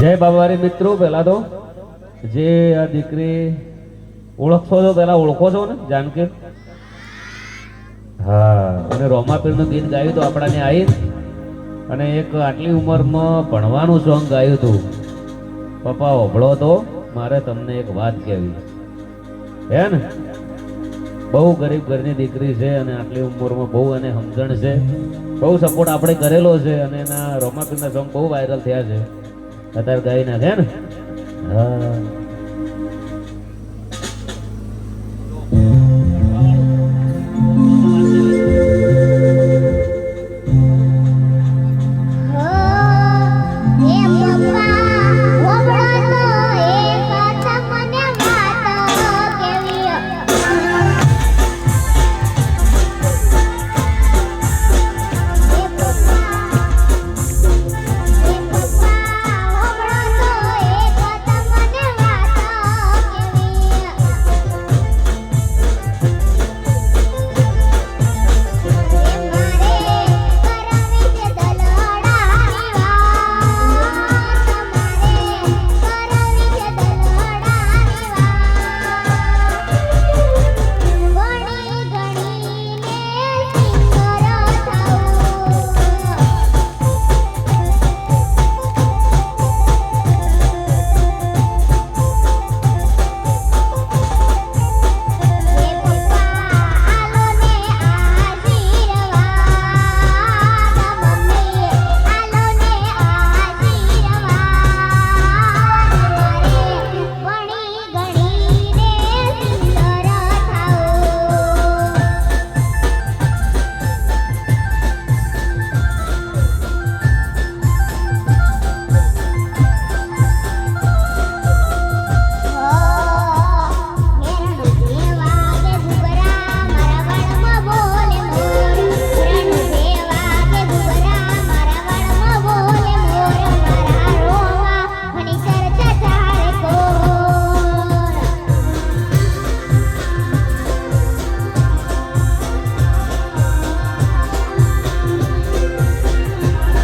જય બાબારી મિત્રો, પહેલા તો જે આ દીકરી ઓળખશો છો પહેલા ઓળખો છો ને જાનકી હા, અને રોમાપીરનું ગીત ગાયું હતું આપણાને આવી અને એક આટલી ઉંમરમાં ભણવાનું સોંગ ગાયું હતું પપ્પા ઓભળો તો, મારે તમને એક વાત કહેવી. હે ને? બહુ ગરીબ ઘરની દીકરી છે અને આટલી ઉંમરમાં બહુ એને સમજણ છે. બહુ સપોર્ટ આપણે કરેલો છે અને એના રોમાપીરના સોંગ બહુ વાયરલ થયા છે. અત્યારે ગાઈ નાખે ને? હા.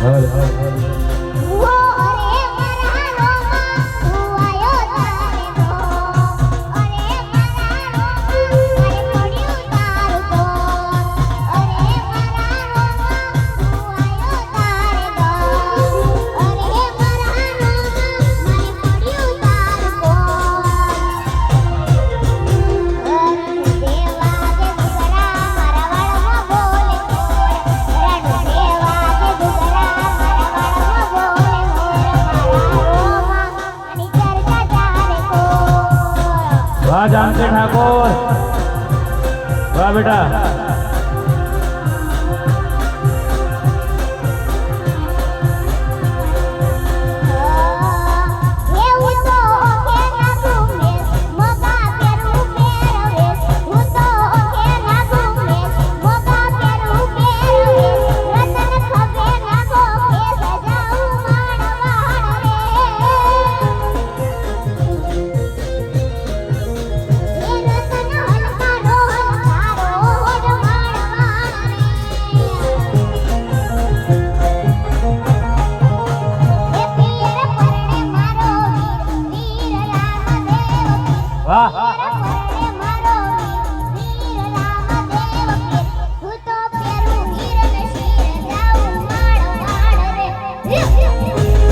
هلا જાનકી ઠાકોર. વાહ બેટા.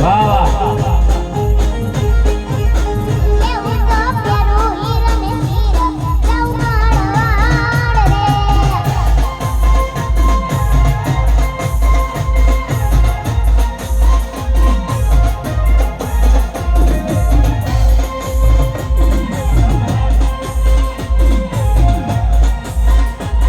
爸